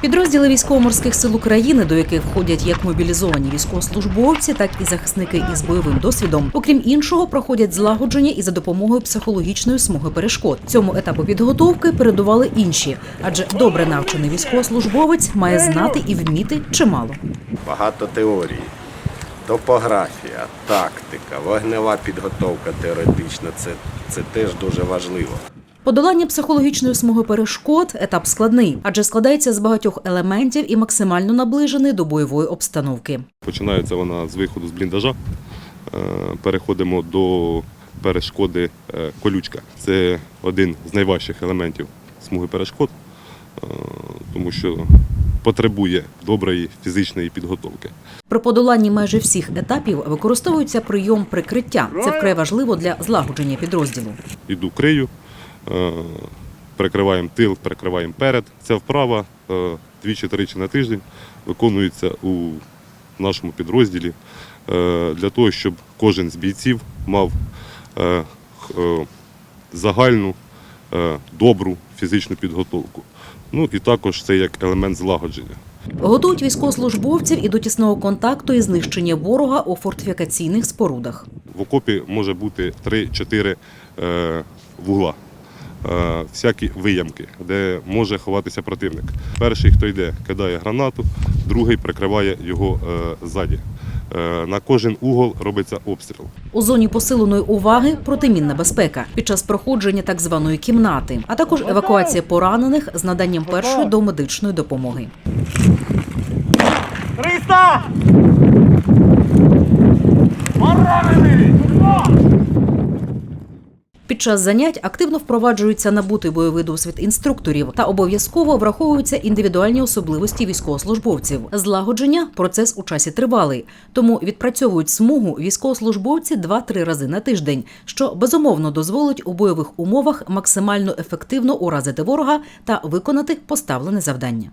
Підрозділи військово-морських сил України, до яких входять як мобілізовані військовослужбовці, так і захисники із бойовим досвідом, окрім іншого, проходять злагодження і за допомогою психологічної смуги перешкод. Цьому етапу підготовки передували інші, адже добре навчений військовослужбовець має знати і вміти чимало. Багато теорії, топографія, тактика, вогнева підготовка теоретична це, це теж дуже важливо. Подолання психологічної смуги перешкод етап складний, адже складається з багатьох елементів і максимально наближений до бойової обстановки. Починається вона з виходу з бліндажа. Е, Переходимо до перешкоди е, колючка. Це один з найважчих елементів смуги перешкод, е, тому що потребує доброї фізичної підготовки. При подоланні майже всіх етапів використовується прийом прикриття. Це вкрай важливо для злагодження підрозділу. Іду крию, перекриваємо тил, перекриваємо перед. Ця вправа е, двічі-тричі на тиждень виконується у нашому підрозділі е, для того, щоб кожен з бійців мав е, е, загальну е, добру фізичну підготовку. Ну і також це як елемент злагодження. Готують військовослужбовців і до тісного контакту і знищення ворога у фортифікаційних спорудах. В окопі може бути 3-4 е, вугла, е, всякі виямки, де може ховатися противник. Перший, хто йде, кидає гранату, другий прикриває його е, ззаді. Е, на кожен угол робиться обстріл. У зоні посиленої уваги протимінна безпека під час проходження так званої кімнати, а також евакуація поранених з наданням першої домедичної допомоги. 300! Під час занять активно впроваджується набутий бойовий досвід інструкторів та обов'язково враховуються індивідуальні особливості військовослужбовців. Злагодження процес у часі тривалий, тому відпрацьовують смугу військовослужбовці 2-3 рази на тиждень, що безумовно дозволить у бойових умовах максимально ефективно уразити ворога та виконати поставлене завдання.